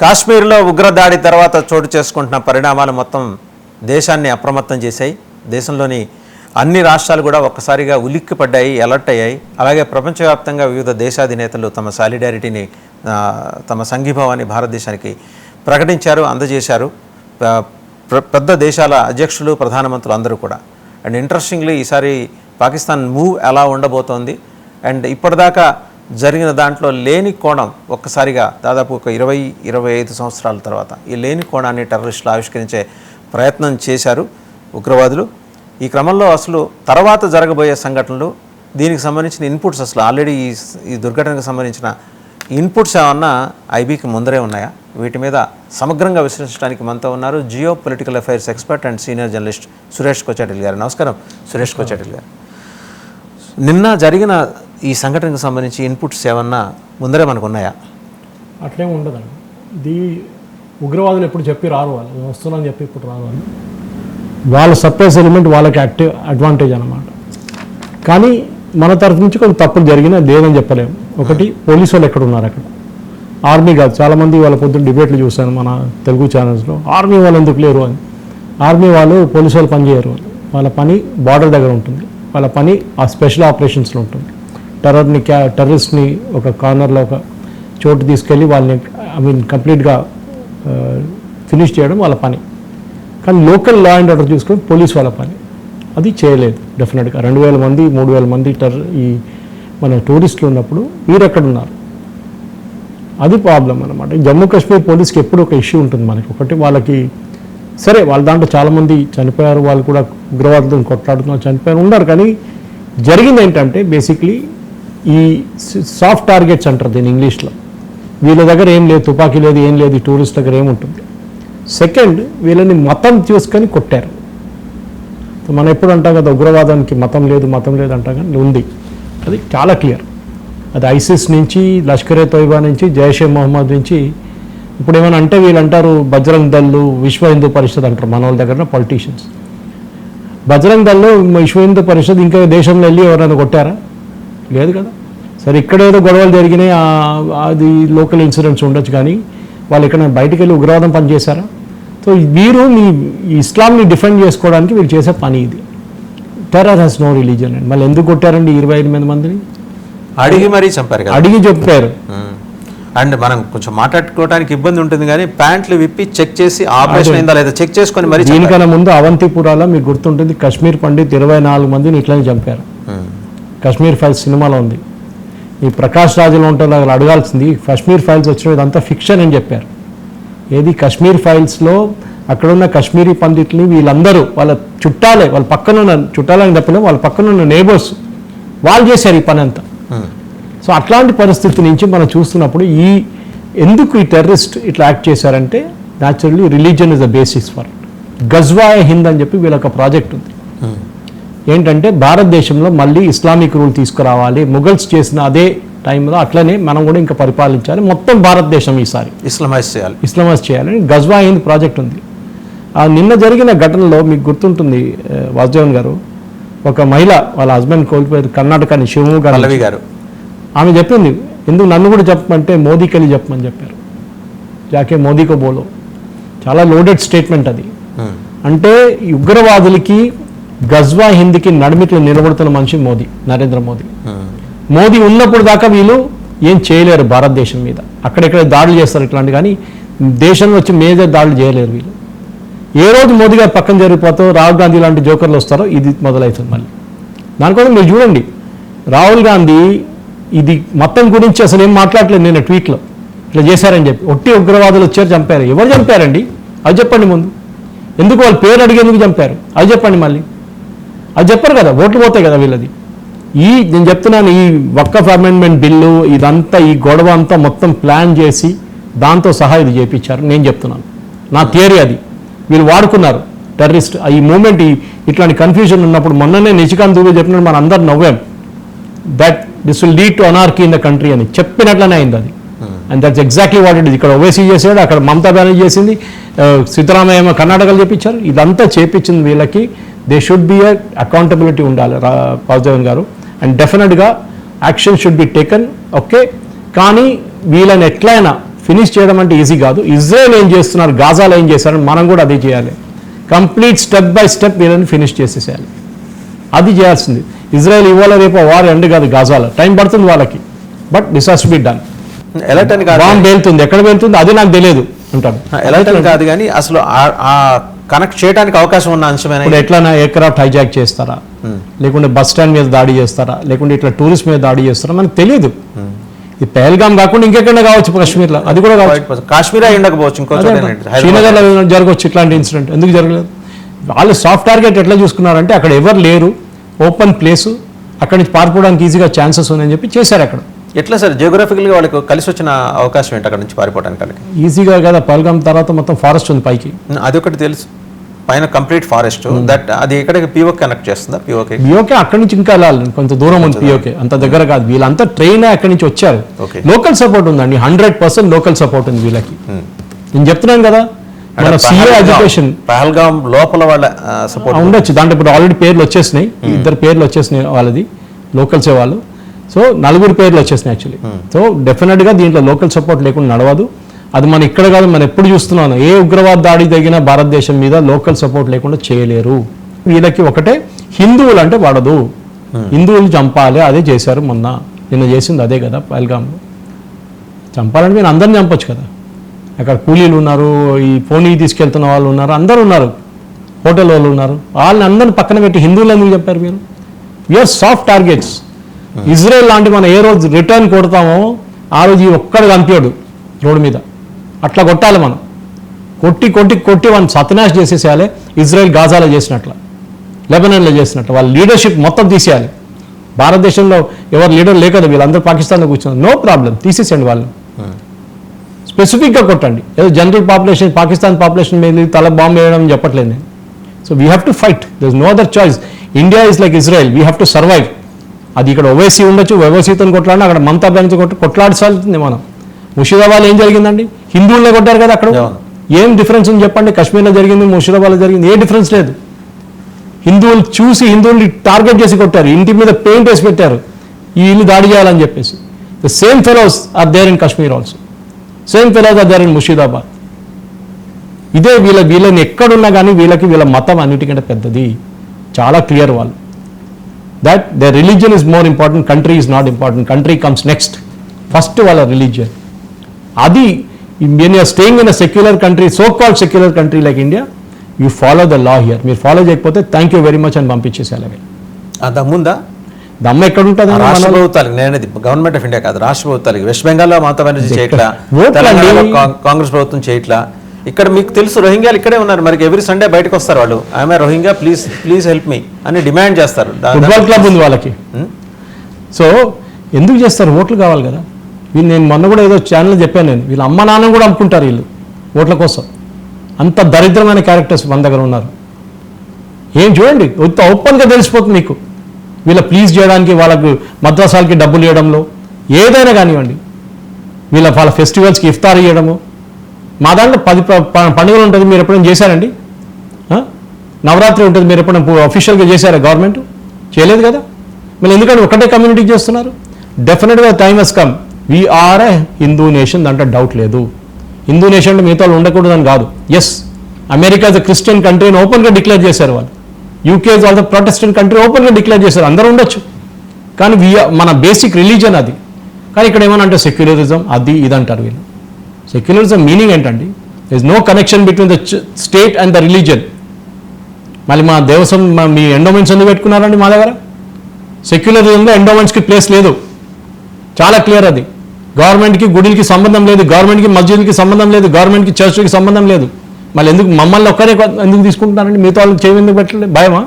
కాశ్మీర్లో ఉగ్రదాడి తర్వాత చోటు చేసుకుంటున్న పరిణామాలు మొత్తం దేశాన్ని అప్రమత్తం చేశాయి. దేశంలోని అన్ని రాష్ట్రాలు కూడా ఒక్కసారిగా ఉలిక్కిపడ్డాయి అలర్ట్ అయ్యాయి. అలాగే ప్రపంచవ్యాప్తంగా వివిధ దేశాధినేతలు తమ సాలిడారిటీని తమ సంఘీభావాన్ని భారతదేశానికి ప్రకటించారు అందజేశారు. పెద్ద దేశాల అధ్యక్షులు ప్రధానమంత్రులు అందరూ కూడా. అండ్ ఇంట్రెస్టింగ్లీ ఈసారి పాకిస్తాన్ మూవ్ ఎలా ఉండబోతోంది. అండ్ ఇప్పటిదాకా జరిగిన దాంట్లో లేని కోణం ఒక్కసారిగా దాదాపు ఒక ఇరవై ఇరవై ఐదు సంవత్సరాల తర్వాత ఈ లేని కోణాన్ని టెర్రరిస్టులు ఆవిష్కరించే ప్రయత్నం చేశారు ఉగ్రవాదులు. ఈ క్రమంలో అసలు తర్వాత జరగబోయే సంఘటనలు దీనికి సంబంధించిన ఇన్పుట్స్ అసలు ఆల్రెడీ ఈ ఈ దుర్ఘటనకు సంబంధించిన ఇన్పుట్స్ ఏమన్నా ఐబీకి ముందరే ఉన్నాయా? వీటి మీద సమగ్రంగా విశ్లేషించడానికి మనతో ఉన్నారు geopolitical affairs expert and senior journalist Suresh Kochattil గారు. నమస్కారం సురేష్ కొచాటిల్ గారు. నిన్న జరిగిన ఈ సంఘటనకు సంబంధించి ఇన్పుట్స్ ఏమన్నా ముందరే మనకు ఉన్నాయా? అట్లేం ఉండదండి. ఇది ఉగ్రవాదులు ఎప్పుడు చెప్పి రారు వాళ్ళు. మేము వస్తున్నాం చెప్పి ఇప్పుడు రారు వాళ్ళు. వాళ్ళ సర్ప్రైజ్ ఎలిమెంట్ వాళ్ళకి యాక్టివ్ అడ్వాంటేజ్ అనమాట కానీ మన తరఫు నుంచి కొన్ని తప్పులు జరిగినా లేదని చెప్పలేము. ఒకటి పోలీసు వాళ్ళు ఎక్కడ ఉన్నారు అక్కడ? ఆర్మీ కాదు. చాలామంది వాళ్ళ పొద్దున్న డిబేట్లు చూశాను మన తెలుగు ఛానల్స్లో ఆర్మీ వాళ్ళు ఎందుకు లేరు అని. ఆర్మీ వాళ్ళు పోలీసు వాళ్ళు పని చేయరు వాళ్ళ పని బార్డర్ దగ్గర ఉంటుంది. వాళ్ళ పని ఆ స్పెషల్ ఆపరేషన్స్లో ఉంటుంది. టెర్రర్ని క్యా టెర్రరిస్ట్ని ఒక కార్నర్లో ఒక చోటు తీసుకెళ్ళి వాళ్ళని ఐ మీన్ కంప్లీట్గా ఫినిష్ చేయడం వాళ్ళ పని. కానీ లోకల్ లా అండ్ ఆర్డర్ చూసుకొని పోలీస్ వాళ్ళ పని. అది చేయలేదు డెఫినెట్గా. రెండు వేల మంది మూడు వేల మంది టర్ ఈ మన టూరిస్టులు ఉన్నప్పుడు మీరు ఎక్కడున్నారు అది ప్రాబ్లం అనమాట జమ్మూ కాశ్మీర్ పోలీస్కి ఎప్పుడు ఒక ఇష్యూ ఉంటుంది మనకి. ఒకటి వాళ్ళకి సరే వాళ్ళ దాంట్లో చాలామంది చనిపోయారు వాళ్ళు కూడా ఉగ్రవాదులను కొట్లాడుతున్నారు చనిపోయారు ఉన్నారు. కానీ జరిగింది ఏంటంటే బేసిక్లీ ఈ సాఫ్ట్ టార్గెట్స్ అంటారు దీని ఇంగ్లీష్లో. వీళ్ళ దగ్గర ఏం లేదు తుపాకీ లేదు ఏం లేదు టూరిస్ట్ దగ్గర ఏముంటుంది? సెకండ్ వీళ్ళని మతం చూసుకొని కొట్టారు. మనం ఎప్పుడు అంటాం కదా ఉగ్రవాదానికి మతం లేదు మతం లేదు అంటాం కానీ ఉంది. అది చాలా క్లియర్ అది ఐసిస్ నుంచి లష్కరే తోయిబా నుంచి జైషే మొహమ్మద్ నుంచి ఇప్పుడు ఏమైనా అంటే వీళ్ళు అంటారు బజరంగ్ దళ్ళు విశ్వ హిందూ పరిషత్ అంటారు మన వాళ్ళ దగ్గర పొలిటీషియన్స్ బజరంగ్ దళ్ళు విశ్వ హిందూ పరిషత్ ఇంకా దేశంలో వెళ్ళి ఎవరైనా కొట్టారా? లేదు కదా? సరే ఇక్కడ ఏదో గొడవలు జరిగినాయి అది లోకల్ ఇన్సిడెంట్స్ ఉండొచ్చు కానీ వాళ్ళు ఇక్కడ బయటికి వెళ్ళి ఉగ్రవాదం పని చేశారా సో వీరు మీ ఇస్లాంని డిఫెండ్ చేసుకోవడానికి వీళ్ళు చేసే పని ఇది. టెర్రర్ హెస్ నో రిలీజన్ అండి. మళ్ళీ ఎందుకు కొట్టారండి ఇరవై ఎనిమిది మందిని? అడిగి మరీ చంపారు కదా. అడిగి చెప్పారు. అండ్ మనం కొంచెం మాట్లాడుకోవడానికి ఇబ్బంది ఉంటుంది కానీ ప్యాంట్లు విప్పి చెక్ చేసి ఆపరేషన్ అయిందా లేదా చెక్ చేసుకొని మరీ. దీనికన్నా ముందు అవంతిపురాలో మీకు గుర్తుంటుంది కశ్మీర్ పండిత్ ఇరవై నాలుగు మందిని ఇట్లనే చంపారు. కశ్మీర్ ఫైల్స్ సినిమాలో ఉంది. ఈ ప్రకాష్ రాజులో ఉంటే అక్కడ అడగాల్సింది. కశ్మీర్ ఫైల్స్ వచ్చిన ఇదంతా ఫిక్షన్ అని చెప్పారు. ఏది కశ్మీర్ ఫైల్స్లో అక్కడున్న కశ్మీరీ పండితుల్ని వీళ్ళందరూ వాళ్ళ చుట్టాలే వాళ్ళ పక్కన ఉన్న చుట్టాలని చెప్పలేము వాళ్ళ పక్కన ఉన్న నేబర్స్ వాళ్ళు చేశారు ఈ పని అంతా. సో అట్లాంటి పరిస్థితి నుంచి మనం చూస్తున్నప్పుడు ఈ ఎందుకు ఈ టెర్రరిస్ట్ ఇట్లా యాక్ట్ చేశారంటే naturally religion is the basis for Ghazwa Hind అని చెప్పి వీళ్ళొక ప్రాజెక్ట్ ఉంది. ఏంటంటే భారతదేశంలో మళ్ళీ ఇస్లామిక్ రూల్ తీసుకురావాలి ముగల్స్ చేసిన అదే టైంలో అట్లనే మనం కూడా ఇంకా పరిపాలించాలి. మొత్తం భారతదేశం ఈసారి. ఇస్లామైజ్ చేయాలి. ఇస్లామైజ్ చేయాలని గజ్వా హింద్ ప్రాజెక్ట్ ఉంది. ఆ నిన్న జరిగిన ఘటనలో మీకు గుర్తుంటుంది వాసుదేవన్ గారు ఒక మహిళ వాళ్ళ హస్బెండ్ కోల్పోయారు కర్ణాటకని నుంచి. పల్లవి గారు. ఆమె చెప్పింది ఎందుకు నన్ను కూడా చెప్పమంటే మోదీకి వెళ్ళి చెప్పమని చెప్పారు. జాకే మోదీకో బోలో. చాలా లోడెడ్ స్టేట్మెంట్ అది. అంటే ఉగ్రవాదులకి గజ్వా హిందీకి నడిమిట్లు నిలబడుతున్న మనిషి మోదీ నరేంద్ర మోదీ. మోదీ ఉన్నప్పుడు దాకా వీళ్ళు ఏం చేయలేరు భారతదేశం మీద. అక్కడెక్కడ దాడులు చేస్తారు ఇట్లాంటి కానీ దేశంలో వచ్చి మేజర్ దాడులు చేయలేరు వీళ్ళు. ఏ రోజు మోదీ గారు పక్కన జరిగిపోతారో రాహుల్ గాంధీ లాంటి జోకర్లు వస్తారో ఇది మొదలవుతుంది మళ్ళీ. దానికోసం మీరు చూడండి. రాహుల్ గాంధీ ఇది మొత్తం గురించి అసలు ఏం మాట్లాడలేదు నేను ట్వీట్లో. ఇట్లా చేశారని చెప్పి. ఒట్టి ఉగ్రవాదులు వచ్చారు చంపారు. ఎవరు చంపారండి? అది చెప్పండి ముందు. ఎందుకు వాళ్ళ పేరు అడిగేందుకు చంపారు? అది చెప్పండి మళ్ళీ. అది చెప్పరు కదా ఓట్లు పోతాయి కదా వీళ్ళది. ఈ నేను చెప్తున్నాను ఈ వక్కఫ్ అమెండ్మెంట్ బిల్లు ఇదంతా ఈ గొడవ అంతా మొత్తం ప్లాన్ చేసి దాంతో సహా ఇది చేపించారు. నేను చెప్తున్నాను. నా థియరీ అది. వీళ్ళు వాడుకున్నారు. టెర్రరిస్ట్ ఈ మూమెంట్ ఈ ఇట్లాంటి కన్ఫ్యూజన్ ఉన్నప్పుడు మొన్ననే నిచికాంత్ దూబే చెప్పినట్టు మన అందరు నవ్వాం. That this will lead to anarchy in the country అని. చెప్పినట్లనే అయింది అది. And that's exactly what it ఇక్కడ ఓవైసీ చేసాడు అక్కడ మమతా బెనర్జీ చేసింది. సిద్ధరామయ్య కర్ణాటకలో చేపించారు. ఇదంతా చేపించింది వీళ్ళకి. దే షుడ్ బి అకౌంటబిలిటీ ఉండాలి వాసుదేవన్ గారు. అండ్ డెఫినెట్గా action should be taken okay కానీ వీళ్ళని ఎట్లయినా ఫినిష్ చేయడం అంటే ఈజీ కాదు. ఇజ్రాయెల్ ఏం చేస్తున్నారు గాజాలో ఏం చేశారని మనం కూడా అదే చేయాలి. కంప్లీట్ స్టెప్ బై స్టెప్ వీళ్ళని ఫినిష్ చేసేసేయాలి. అది చేయాల్సింది. ఇజ్రాయెల్ ఇవాళ రేపు వార్ ఎండ్ కాదు గాజాలో టైం పడుతుంది వాళ్ళకి. But this has be done alert అని కాదు బాంబ్ వెళ్తుంది. ఎక్కడ వెళ్తుంది? అది నాకు తెలియదు. ఎలర్ట్ అని కాదు కానీ అసలు ఆ కనెక్ట్ చేయడానికి అవకాశం ఉన్న అంశమేనా ఇప్పుడు ఎట్లైనా ఎయిర్క్రాఫ్ట్ హైజాక్ చేస్తారా? లేకుంటే బస్ స్టాండ్ మీద దాడి చేస్తారా? లేకుంటే ఇట్లా టూరిస్ట్ మీద దాడి చేస్తారా? మనకు తెలియదు ఈ పహల్గామ్ కాకుండా ఇంకెక్కడ కావచ్చు కాశ్మీర్లో. అది కూడా కావచ్చు. కాశ్మీర్ అయి ఉండకపోవచ్చు ఇంకో. శ్రీనగర్లో జరగవచ్చు ఇట్లాంటి ఇన్సిడెంట్? ఎందుకు జరగలేదు? వాళ్ళు సాఫ్ట్ టార్గెట్ ఎట్లా చూసుకున్నారంటే అక్కడ ఎవరు లేరు ఓపెన్ ప్లేస్ అక్కడి నుంచి పారిపోవడానికి ఈజీగా ఛాన్సెస్ ఉన్నాయని చెప్పి చేశారు అక్కడ. ఎట్లా సార్? జియోగ్రఫికల్గా వాళ్ళకి కలిసి వచ్చిన అవకాశం ఏంటి అక్కడ నుంచి పారిపోవడానికి వాళ్ళకి? ఈజీగా కదా పహల్గామ్ తర్వాత మొత్తం ఫారెస్ట్ ఉంది పైకి. అది ఒకటి తెలుసు. పైన కంప్లీట్ ఫారెస్ట్ దట్ అది ఎక్కడికి పిఓకి కనెక్ట్ చేస్తుందా? పిఓకి పిఓకే అక్కడి నుంచి ఇంకా వెళ్ళాలి కొంత దూరం ఉంది పిఓకే అంత దగ్గర కాదు. వీళ్ళంతా ట్రైన్ అక్కడి నుంచి వచ్చారు. లోకల్ సపోర్ట్ ఉందండి. హండ్రెడ్ పర్సెంట్ లోకల్ సపోర్ట్ ఉంది వీళ్ళకి. నేను చెప్తున్నాను కదా మన సిఏ ఎడ్యుకేషన్ పహల్గామ్ లోపల వాళ్ళ సపోర్ట్ ఉండొచ్చు. దాంట్లో ఇప్పుడు ఆల్రెడీ పేర్లు వచ్చేసినాయి. ఇద్దరు పేర్లు వచ్చేసినాయి వాళ్ళది. లోకల్సే వాళ్ళు. సో నలుగురు పేర్లు వచ్చేసినాయి యాక్చువల్లీ సో డెఫినెట్గా దీంట్లో లోకల్ సపోర్ట్ లేకుండా నడవదు. అది మనం ఇక్కడ కాదు మనం ఎప్పుడు చూస్తున్నాను ఏ ఉగ్రవాద దాడి తగిన భారతదేశం మీద లోకల్ సపోర్ట్ లేకుండా చేయలేరు. వీళ్ళకి ఒకటే హిందువులు అంటే పడదు హిందువులు చంపాలి అదే చేశారు మొన్న. నిన్న చేసింది అదే కదా పహల్గామ్లో. చంపాలంటే మీరు అందరిని చంపొచ్చు కదా. అక్కడ కూలీలు ఉన్నారు ఈ పోనీ తీసుకెళ్తున్న వాళ్ళు ఉన్నారు అందరూ ఉన్నారు. హోటల్ వాళ్ళు ఉన్నారు. వాళ్ళని అందరిని పక్కన పెట్టి హిందువులు ఎందుకు చెప్పారు మీరు? వీఆర్ సాఫ్ట్ టార్గెట్స్ ఇజ్రాయెల్ లాంటి మనం ఏ రోజు రిటర్న్ కొడతామో ఆ రోజు ఈ ఒక్కడు చంపాడు రోడ్డు మీద. అట్లా కొట్టాలి మనం. కొట్టి కొట్టి కొట్టి వాళ్ళని సత్యనాశ చేసేసేయాలి ఇజ్రాయెల్ గాజాలో చేసినట్ల లెబనాన్లో చేసినట్లు వాళ్ళ లీడర్షిప్ మొత్తం తీసేయాలి. భారతదేశంలో ఎవరు లీడర్ లేకదా వీళ్ళందరూ పాకిస్తాన్లో కూర్చున్నారు. నో ప్రాబ్లం తీసేసేయండి వాళ్ళు స్పెసిఫిక్గా కొట్టండి. ఏదో జనరల్ పాపులేషన్ పాకిస్తాన్ పాపులేషన్ మీద తల బాంబు వేయడం చెప్పట్లేదు నేను. So we have to fight there no other choice India is like Israel we have to survive అది ఇక్కడ ఓవైసీ ఉండొచ్చు ఓవైసీతో కొట్లాడినా అక్కడ మమతా బెనర్జీ కొట్టి కొట్లాడాల్సింది మనం. ముషిదాబాద్ ఏం జరిగిందండి? హిందువులనే కొట్టారు కదా అక్కడ. ఏం డిఫరెన్స్ ఉంది చెప్పండి? కాశ్మీర్లో జరిగింది ముషిదాబాద్లో జరిగింది ఏ డిఫరెన్స్ లేదు. హిందువులు చూసి హిందువుల్ని టార్గెట్ చేసి కొట్టారు ఇంటి మీద పెయింట్ వేసి పెట్టారు. ఈ ఇల్లు దాడి చేయాలని చెప్పేసి. The same fellows are there in Kashmir also same fellows are there in Murshidabad ఇదే వీళ్ళ వీళ్ళని ఎక్కడున్నా కానీ వీళ్ళకి వీళ్ళ మతం అన్నిటికంటే పెద్దది. చాలా క్లియర్ వాళ్ళు. That the religion is more important country is not important country comes next first వాళ్ళ రిలీజియన్ అది when you're staying in a secular country so called secular country like India you follow the law here మీరు follow చేయకపోతే thank you very much అని పంపించేసేయాలి అవి అంత ముందా దమ్మ ఎక్కడ ఉంటుంది రాష్ట్ర ప్రభుత్వాలకు నేనేది గవర్నమెంట్ ఆఫ్ ఇండియా కాదు రాష్ట్ర ప్రభుత్వాలకి వెస్ట్ బెంగాల్లో బెనర్జీ చేయట్లా? కాంగ్రెస్ ప్రభుత్వం చేయట్లా? ఇక్కడ మీకు తెలుసు రోహింగ్యాలు ఇక్కడే ఉన్నారు. మరి ఎవ్రీ సండే బయటకు వస్తారు వాళ్ళు. ఆమె Rohingya please please help me అని డిమాండ్ చేస్తారు. ఫుట్బాల్ క్లబ్ ఉంది వాళ్ళకి. ఉం? సో ఎందుకు చేస్తారు? ఓట్లు కావాలి కదా. వీళ్ళు నేను మొన్న కూడా ఏదో ఛానల్ చెప్పాను నేను. వీళ్ళ అమ్మ నాన్న కూడా అమ్ముకుంటారు వీళ్ళు ఓట్ల కోసం. అంత దరిద్రమైన క్యారెక్టర్స్ మన దగ్గర ఉన్నారు. ఏం చూడండి ఓపెన్గా తెలిసిపోతుంది మీకు. వీళ్ళ ప్లీజ్ చేయడానికి వాళ్ళకు మద్రసాలకి డబ్బులు ఇవ్వడంలో ఏదైనా కానివ్వండి. వీళ్ళ వాళ్ళ ఫెస్టివల్స్కి ఇఫ్తార్ ఇవ్వడము మా దాంట్లో పది ప- పండుగలు ఉంటుంది మీరు ఎప్పుడైనా చేశారండి? నవరాత్రి ఉంటుంది మీరు ఎప్పుడైనా అఫీషియల్గా చేశారా గవర్నమెంట్? చేయలేదు కదా? మీరు ఎందుకంటే ఒకటే కమ్యూనిటీకి చేస్తున్నారు? డెఫినెట్గా time has come we're a Hindu nation దాంట్లో డౌట్ లేదు. హిందూ నేషన్ అంటే మిగతా వాళ్ళు ఉండకూడదని కాదు. Yes America is Christian country అని ఓపెన్గా డిక్లేర్ చేశారు వాళ్ళు. UK is all the protestant country ఓపెన్గా డిక్లేర్ చేశారు. అందరూ ఉండొచ్చు. కానీ వి మన బేసిక్ రిలీజన్ అది. కానీ ఇక్కడ ఏమన్నా అంటే సెక్యులరిజం అది ఇది అంటారు వీళ్ళు. సెక్యులరిజం మీనింగ్ ఏంటండి? Is no connection between the state and the religion మళ్ళీ మా దేవసం మా- మీ ఎండోమెంట్స్ ఎందుకు పెట్టుకున్నారండి మా దగ్గర? సెక్యులరిజంలో ఎండోమెంట్స్కి ప్లేస్ లేదు. చాలా క్లియర్ అది. గవర్నమెంట్కి గుడికి సంబంధం లేదు. గవర్నమెంట్కి మస్జిద్కి సంబంధం లేదు. గవర్నమెంట్కి చర్చ్కి సంబంధం లేదు. మళ్ళీ ఎందుకు మమ్మల్ని ఒక్కరే ఎందుకు తీసుకుంటున్నారండి? మిగతా వాళ్ళకి చేయమెందుకు పెట్టలేదు భయమా?